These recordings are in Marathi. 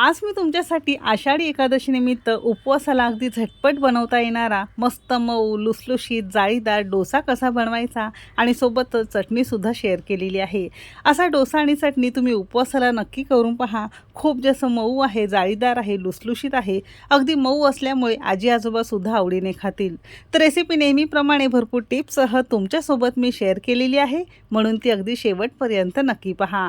आज मी तुमच्यासाठी आषाढी एकादशीनिमित्त उपवासाला अगदी झटपट बनवता येणारा मस्त मऊ लुसलुशीत जाळीदार डोसा कसा बनवायचा आणि सोबतच चटणीसुद्धा शेअर केलेली आहे. असा डोसा आणि चटणी तुम्ही उपवासाला नक्की करून पहा. खूप जसं मऊ आहे जाळीदार आहे लुसलुशीत आहे अगदी मऊ असल्यामुळे आजी आजोबासुद्धा आवडीने खातील. तर रेसिपी नेहमीप्रमाणे भरपूर टिप्ससह तुमच्यासोबत मी शेअर केलेली आहे. म्हणून ती अगदी शेवटपर्यंत नक्की पहा.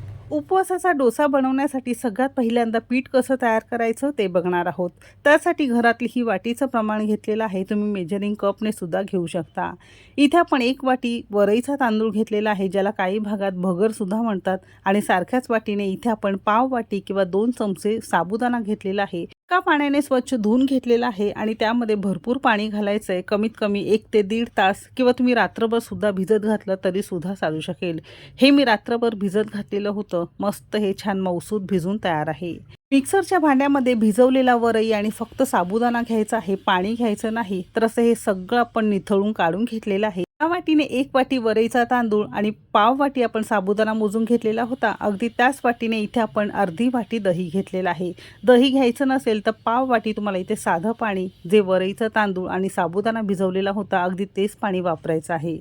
उपवासाचा डोसा बनवण्यासाठी सगळ्यात पहिल्यांदा पीठ कसं तयार करायचं ते बघणार आहोत. त्यासाठी घरातली ही वाटीचं प्रमाण घेतलेलं आहे. तुम्ही मेजरिंग कपने सुद्धा घेऊ शकता. इथे आपण एक वाटी वरईचा तांदूळ घेतलेला आहे ज्याला काही भागात भगरसुद्धा म्हणतात. आणि सारख्याच वाटीने इथे आपण पाव वाटी किंवा दोन चमचे साबुदाणा घेतलेला आहे. हलका पाण्याने स्वच्छ धुवून घेतलेला आहे आणि त्यामध्ये भरपूर पाणी घालायचं आहे कमीत कमी एक ते दीड तास किंवा तुम्ही रात्रभर सुद्धा भिजत घातलं तरी सुद्धा चालू शकेल. हे मी रात्रभर भिजत घातलेलं होतं. मस्त हे छान मौसूद भिजून तयार आहे. मिक्सरच्या भांड्यामध्ये भिजवलेला वरई आणि फक्त साबुदाणा घ्यायचा आहे पाणी घ्यायचं नाही तर असं हे सगळं आपण निथळून काढून घेतलेलं आहे. त्या वाटीने एक वाटी वरईचा तांदूळ आणि पाव वाटी आपण साबुदाणा मोजून घेतलेला होता. अगदी त्याच वाटीने इथे आपण अर्धी वाटी दही घेतलेलं आहे. दही घ्यायचं नसेल तर पाव वाटी तुम्हाला इथे साधं पाणी जे वरईचं तांदूळ आणि साबुदाणा भिजवलेला होता अगदी तेच पाणी वापरायचं आहे.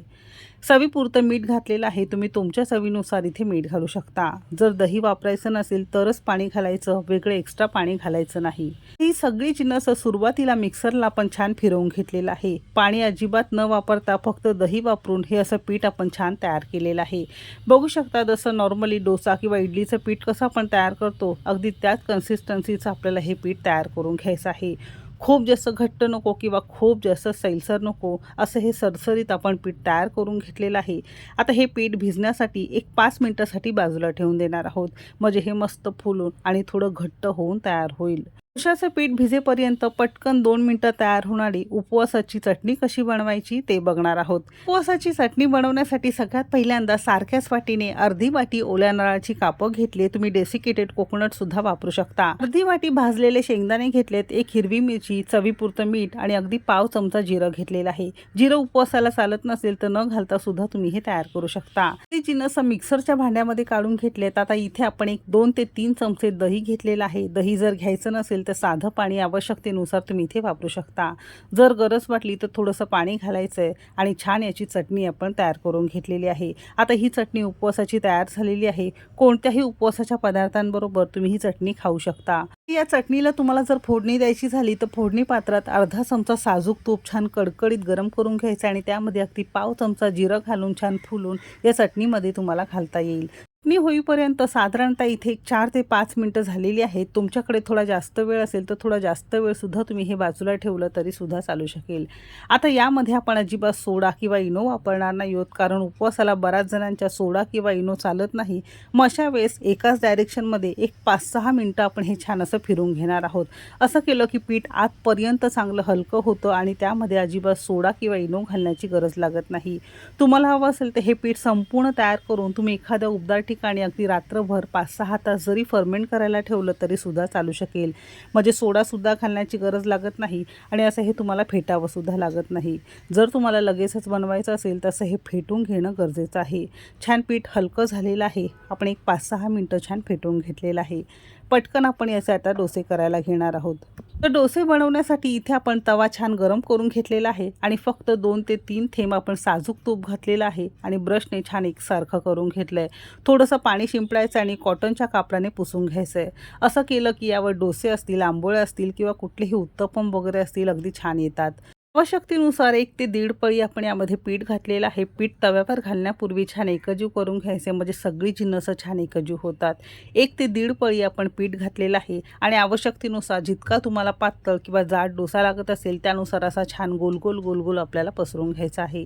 चवीपुरतं मीठ घातलेलं आहे तुम्ही तुमच्या चवीनुसार इथे मीठ घालू शकता. जर दही वापरायचं नसेल तरच पाणी घालायचं वेगळं एक्स्ट्रा पाणी घालायचं नाही. ही सगळी जिन्नस सुरुवातीला मिक्सरला आपण छान फिरवून घेतलेलं आहे. पाणी अजिबात न वापरता फक्त दही वापरून हे असं पीठ आपण छान तयार केलेलं आहे. बघू शकता जसं नॉर्मली डोसा किंवा इडलीचं पीठ कसं आपण तयार करतो अगदी त्याच कन्सिस्टन्सीचं आपल्याला हे पीठ तयार करून घ्यायचं आहे. खूप जास्त घट्ट नको किंवा खूप जास्त सैलसर नको असं हे सरसरीत आपण पीठ तयार करून घेतलेलं आहे. आता हे पीठ भिजण्यासाठी एक पाच मिनटासाठी बाजूला ठेवून देणार आहोत. म्हणजे हे मस्त फुलून आणि थोडं घट्ट होऊन तयार होईल. उशाचं पीठ भिजेपर्यंत पटकन दोन मिनटं तयार होणारी उपवासाची चटणी कशी बनवायची ते बघणार आहोत. उपवासाची चटणी बनवण्यासाठी सगळ्यात पहिल्यांदा सारख्याच वाटीने अर्धी वाटी ओल्या नारळाची कापं घेतली. तुम्ही डेसिकेटेड कोकोनट सुद्धा वापरू शकता. अर्धी वाटी भाजलेले शेंगदाणे घेतलेत एक हिरवी मिरची चवीपुरतं मीठ आणि अगदी पाव चमचा जिरं घेतलेलं आहे. जिरं उपवासाला चालत नसेल तर न घालता सुद्धा तुम्ही हे तयार करू शकता. ते जिनस मिक्सरच्या भांड्यामध्ये काढून घेतलेत. आता इथे आपण एक दोन ते तीन चमचे दही घेतलेलं आहे. दही जर घ्यायचं नसेल तर साधं पाणी आवश्यकतेनुसार तुम्ही इथे वापरू शकता. जर गरज वाटली तर थोडंसं पाणी घालायचं आहे आणि छान याची चटणी आपण तयार करून घेतलेली आहे. आता ही चटणी उपवासाची तयार झालेली आहे. कोणत्याही उपवासाच्या पदार्थांबरोबर तुम्ही ही चटणी खाऊ शकता. या चटणीला तुम्हाला जर फोडणी द्यायची झाली तर फोडणी पात्रात अर्धा चमचा साजूक तूप छान कडकडीत गरम करून घ्यायचं आणि त्यामध्ये अगदी पाव चमचा जिरं घालून छान फुलून या चटणीमध्ये तुम्हाला घालता येईल. मी होईपर्यंत साधारणतः इथे एक चार ते पाच मिनटं झालेली आहेत. तुमच्याकडे थोडा जास्त वेळ असेल तर थोडा जास्त वेळसुद्धा तुम्ही हे बाजूला ठेवलं तरी सुद्धा चालू शकेल. आता यामध्ये आपण अजिबात सोडा किंवा इनो वापरणार नाही आहोत. कारण उपवासाला बऱ्याच जणांच्या सोडा किंवा इनो चालत नाही. मग अशा वेळेस एकाच डायरेक्शनमध्ये एक पाच सहा मिनटं आपण हे छान असं फिरून घेणार आहोत. असं केलं की पीठ आतपर्यंत चांगलं हलकं होतं आणि त्यामध्ये अजिबात सोडा किंवा इनो घालण्याची गरज लागत नाही. तुम्हाला हवं असेल तर हे पीठ संपूर्ण तयार करून तुम्ही एखाद्या उबदार ठिकाणी अगदी रात्रभर पाच सहा तास जरी फर्मेंट करायला ठेवलं तरी सुद्धा चालू शकेल. म्हणजे सोडासुद्धा घालण्याची गरज लागत नाही आणि असं हे तुम्हाला फेटावंसुद्धा लागत नाही. जर तुम्हाला लगेचच बनवायचं असेल तसं हे फेटून घेणं गरजेचं आहे. छान पीठ हलकं झालेलं आहे. आपण एक पाच सहा मिनटं छान फेटून घेतलेलं आहे. पटकन आपण याचे आता डोसे करायला घेणार आहोत. तर डोसे बनवण्यासाठी इथे आपण तवा छान गरम करून घेतलेला आहे आणि फक्त दोन ते तीन थेंब आपण साजूक तूप घातलेलं आहे आणि ब्रशने छान एकसारखं करून घेतलं आहे थोडंसं पाणी शिंपडायचं आणि कॉटनच्या कापडाने पुसून घ्यायचं आहे असं केलं की यावर डोसे असतील आंबोळे असतील किंवा कुठलेही उत्तपम वगैरे असतील अगदी छान येतात. आवश्यकतेनुसार एक ते दीड पळी आपण यामध्ये पीठ घातलेलं आहे. पीठ तव्यावर घालण्यापूर्वी छान एकजीव करून घ्यायचे म्हणजे सगळी जिन्नसं छान एकजीव होतात. एक ते दीड पळी आपण पीठ घातलेलं आहे आणि आवश्यकतेनुसार जितका तुम्हाला पातळ किंवा जाड डोसा लागत असेल त्यानुसार असा छान गोल गोल गोल गोल आपल्याला पसरून घ्यायचा आहे.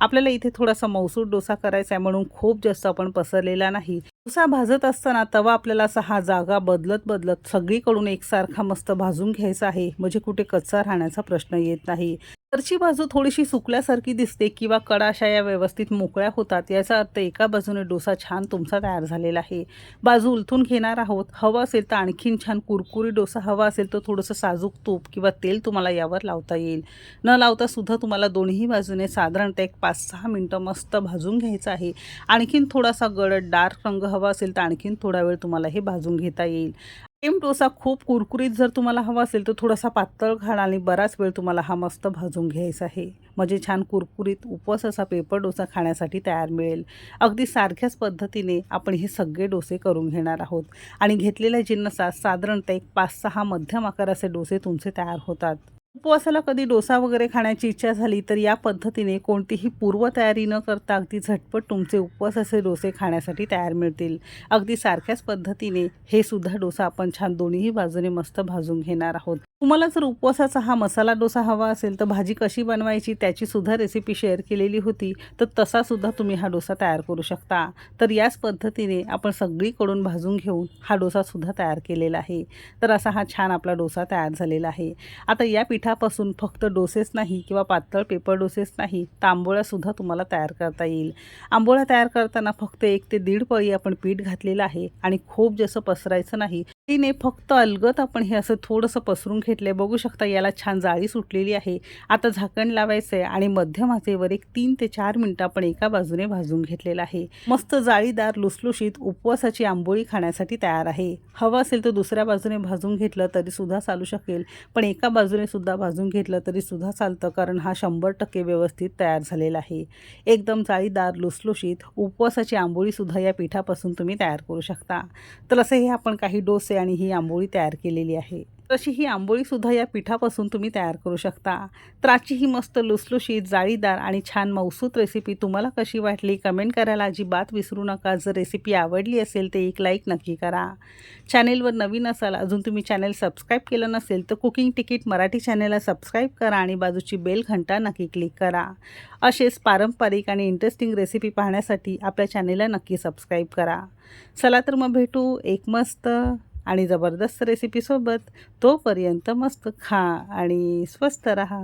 आपल्याला इथे थोडासा मौसूर डोसा करायचा आहे म्हणून खूप जास्त आपण पसरलेला नाही. डोसा भाजत असताना तवा आपल्याला असा हा जागा बदलत बदलत सगळीकडून एकसारखा मस्त भाजून घ्यायचा आहे. म्हणजे कुठे कच्चा राहण्याचा प्रश्न येत नाही. वरची बाजू थोडीशी सुकल्यासारखी दिसते किंवा कडा अशा या व्यवस्थित मोकळ्या होतात. याचा अर्थ एका बाजूने डोसा छान तुमचा तयार झालेला आहे. बाजू उलथून घेणार आहोत. हवं असेल तर आणखीन छान कुरकुरी डोसा हवा असेल तर थोडंसं साजूक तूप किंवा तेल तुम्हाला यावर लावता येईल. न लावता सुद्धा तुम्हाला दोन्ही बाजूने साधारणतः एक पाच सहा मिनटं मस्त भाजून घ्यायचं आहे. आणखीन थोडासा गडद डार्क रंग हवा असेल तर आणखीन थोडा वेळ तुम्हाला हे भाजून घेता येईल. सेम डोसा खूप कुरकुरीत जर तुम्हाला हवा असेल तर थोडासा पातळ घाला आणि बराच वेळ तुम्हाला हा मस्त भाजून घ्यायचा आहे. म्हणजे छान कुरकुरीत उपवास असा पेपर डोसा खाण्यासाठी तयार मिळेल. अगदी सारख्याच पद्धतीने आपण हे सगळे डोसे करून घेणार आहोत. आणि घेतलेल्या जिन्नसात साधारणतः एक पाच सहा मध्यम आकाराचे डोसे तुमचे तयार होतात. उपवासाला कधी डोसा वगैरे खाण्याची इच्छा झाली तर या पद्धतीने कोणतीही पूर्वतयारी न करता अगदी झटपट तुमचे उपवासाचे डोसे खाण्यासाठी तयार मिळतील. अगदी सारख्याच पद्धतीने हे सुद्धा डोसा आपण छान दोन्हीही बाजूने मस्त भाजून घेणार आहोत. तुम्हाला जर उपवासाचा हा मसाला डोसा हवा असेल तर भाजी कशी बनवायची त्याची सुद्धा रेसिपी शेअर केलेली होती तर तसा सुद्धा तुम्ही हा डोसा तयार करू शकता. तर याच पद्धतीने आपण सगळीकडून भाजून घेऊन हा डोसा सुद्धा तयार केलेला आहे. तर असा हा छान आपला डोसा तयार झालेला आहे. आता या पिठापासून फक्त डोसेच नाही किंवा पातळ पेपर डोसेच नाही तर आंबोळ्यासुद्धा तुम्हाला तयार करता येईल. आंबोळ्या तयार करताना फक्त एक ते दीड पळी आपण पीठ घातलेलं आहे आणि खूप जसं पसरायचं नाही तिने फक्त अलगत आपण हे असं थोडंसं पसरून घेतलंय. बघू शकता याला छान जाळी सुटलेली आहे. आता झाकण लावायचं आहे आणि मध्यम आचेवर एक तीन ते चार मिनटं आपण एका बाजूने भाजून घेतलेलं आहे. मस्त जाळीदार लुसलुशीत उपवासाची आंबोळी खाण्यासाठी तयार आहे. हवं असेल तर दुसऱ्या बाजूने भाजून घेतलं तरी सुद्धा चालू शकेल. पण एका बाजूने सुद्धा भाजून घेतलं तरी सुद्धा चालतं कारण हा शंभर टक्के व्यवस्थित तयार झालेला आहे. एकदम जाळीदार लुसलुशीत उपवासाची आंबोळीसुद्धा या पिठापासून तुम्ही तयार करू शकता. तर असे हे आपण काही डोसे आणि ही आंबोळी तयार केलेली आहे. तशी ही आंबोळीसुद्धा या पिठापासून तुम्ही तयार करू शकता. त्राची ही मस्त लुसलुशीत जाळीदार आणि छान मौसूत रेसिपी तुम्हाला कशी वाटली? कमेंट करायला अजिबात विसरू नका. जर रेसिपी आवडली असेल तर एक लाईक नक्की करा. चॅनेलवर नवीन असाल अजून तुम्ही चॅनेल सबस्क्राईब केलं नसेल तर कुकिंग तिकीट मराठी चॅनेलला सबस्क्राईब करा आणि बाजूची बेल घंटा नक्की क्लिक करा. असेच पारंपरिक आणि इंटरेस्टिंग रेसिपी पाहण्यासाठी आपल्या चॅनेलला नक्की सबस्क्राईब करा. चला तर मग भेटू. एक मस्त आणि जबरदस्त रेसिपीसोबत तोपर्यंत मस्त खा आणि स्वस्त रहा.